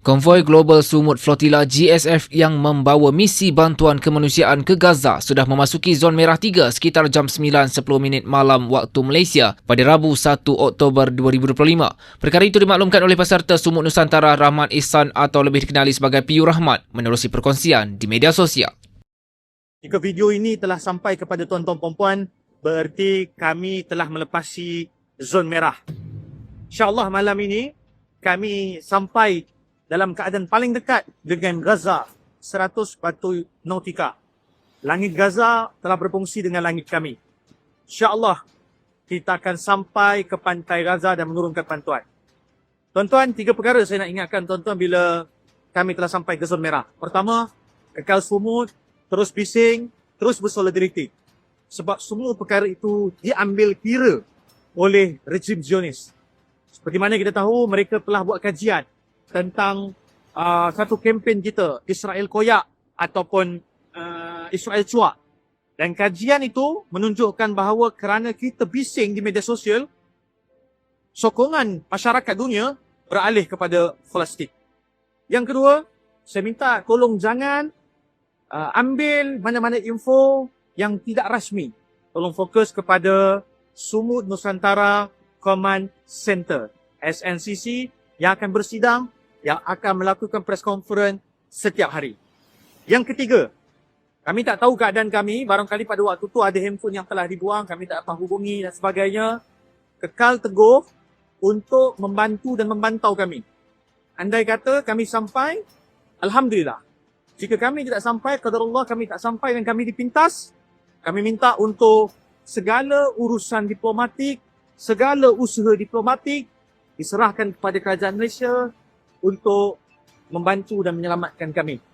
Konvoi Global Sumut Flotilla GSF yang membawa misi bantuan kemanusiaan ke Gaza sudah memasuki zon merah 3 sekitar jam 9.10 minit malam waktu Malaysia pada Rabu 1 Oktober 2025. Perkara itu dimaklumkan oleh peserta Sumut Nusantara Rahmat Ihsan atau lebih dikenali sebagai Piu Rahmat menerusi perkongsian di media sosial. Jika video ini telah sampai kepada tuan-tuan perempuan, bererti kami telah melepasi zon merah. InsyaAllah malam ini kami sampai dalam keadaan paling dekat dengan Gaza 100 batu nautika. Langit Gaza telah berfungsi dengan langit kami. InsyaAllah kita akan sampai ke pantai Gaza dan menurunkan bantuan. Tuan-tuan, tiga perkara saya nak ingatkan tuan-tuan bila kami telah sampai ke zon merah. Pertama, kekal sumut, terus bising, terus bersolidariti. Sebab semua perkara itu diambil kira oleh rejim Zionis. Seperti mana kita tahu, mereka telah buat kajian tentang uh, satu kempen kita Israel Koyak ataupun uh, Israel Cuak. Dan kajian itu menunjukkan bahawa kerana kita bising di media sosial, sokongan masyarakat dunia beralih kepada Palestin. Yang kedua, saya minta tolong jangan uh, ambil mana-mana info yang tidak rasmi. Tolong fokus kepada Sumut Nusantara Command Center, SNCC yang akan bersidang yang akan melakukan press conference setiap hari. Yang ketiga, kami tak tahu keadaan kami, barangkali pada waktu tu ada handphone yang telah dibuang, kami tak dapat hubungi dan sebagainya. Kekal teguh untuk membantu dan membantau kami. Andai kata kami sampai, Alhamdulillah. Jika kami tidak sampai, kadar Allah kami tak sampai dan kami dipintas, kami minta untuk segala urusan diplomatik, segala usaha diplomatik diserahkan kepada kerajaan Malaysia untuk membantu dan menyelamatkan kami.